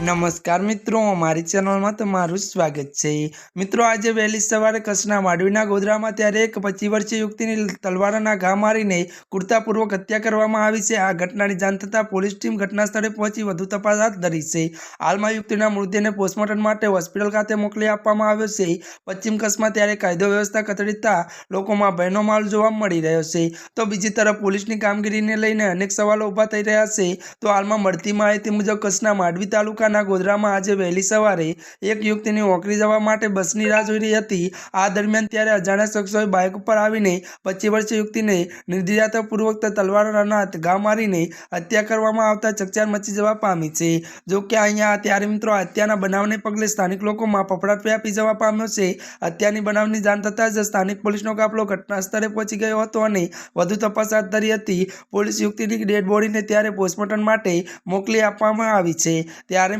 નમસ્કાર મિત્રો, અમારી ચેનલમાં તમારું સ્વાગત છે. મિત્રો, આજે વહેલી સવારે કચ્છના માંડવીના ગોધરામાં ત્યારે એક પચીસ વર્ષીય યુવતીની તલવારના ઘા મારીને કુર્તાપૂર્વક હત્યા કરવામાં આવી છે. આ ઘટનાની જાણ થતાં પોલીસ ટીમ ઘટના સ્થળે પહોંચી વધુ તપાસ હાથ ધરી છે. હાલમાં યુવતીના મૃતદેહને પોસ્ટમોર્ટમ માટે હોસ્પિટલ ખાતે મોકલી આપવામાં આવ્યો છે. પશ્ચિમ કચ્છમાં ત્યારે કાયદો વ્યવસ્થા કથળીતા લોકોમાં ભયનો માહોલ જોવા મળી રહ્યો છે. તો બીજી તરફ પોલીસની કામગીરીને લઈને અનેક સવાલો ઊભા થઈ રહ્યા છે. તો હાલમાં મળતી માહિતી મુજબ કચ્છના માંડવી તાલુકાના ગોધરામાં આજે વહેલી સવારે એક યુવતીની ઓકરી જવા માટે બસની રાહ જોઈ રહી હતી. આ દરમિયાન ત્યારે અજાણ્યા શખ્સોએ બાઇક ઉપર આવીને પચીસ વર્ષીય યુવતીને નિર્દયતાપૂર્વક તલવારના ઘા મારીને હત્યા કરવામાં આવતા ચકચાર મચી જવા પામી છે. જો કે અહીંયા ત્યારે મિત્રો હત્યાના બનાવને પગલે સ્થાનિક લોકોમાં ફફડાટ વ્યાપી જવા પામ્યો છે. હત્યાની બનાવની જાણ થતાં જ સ્થાનિક પોલીસનો કાફલો ઘટના સ્થળે પહોંચી ગયો હતો અને વધુ તપાસ હાથ ધરી હતી. પોલીસ યુવતીની ડેડ બોડીને ત્યારે પોસ્ટમોર્ટમ માટે મોકલી આપવામાં આવી છે. ત્યારે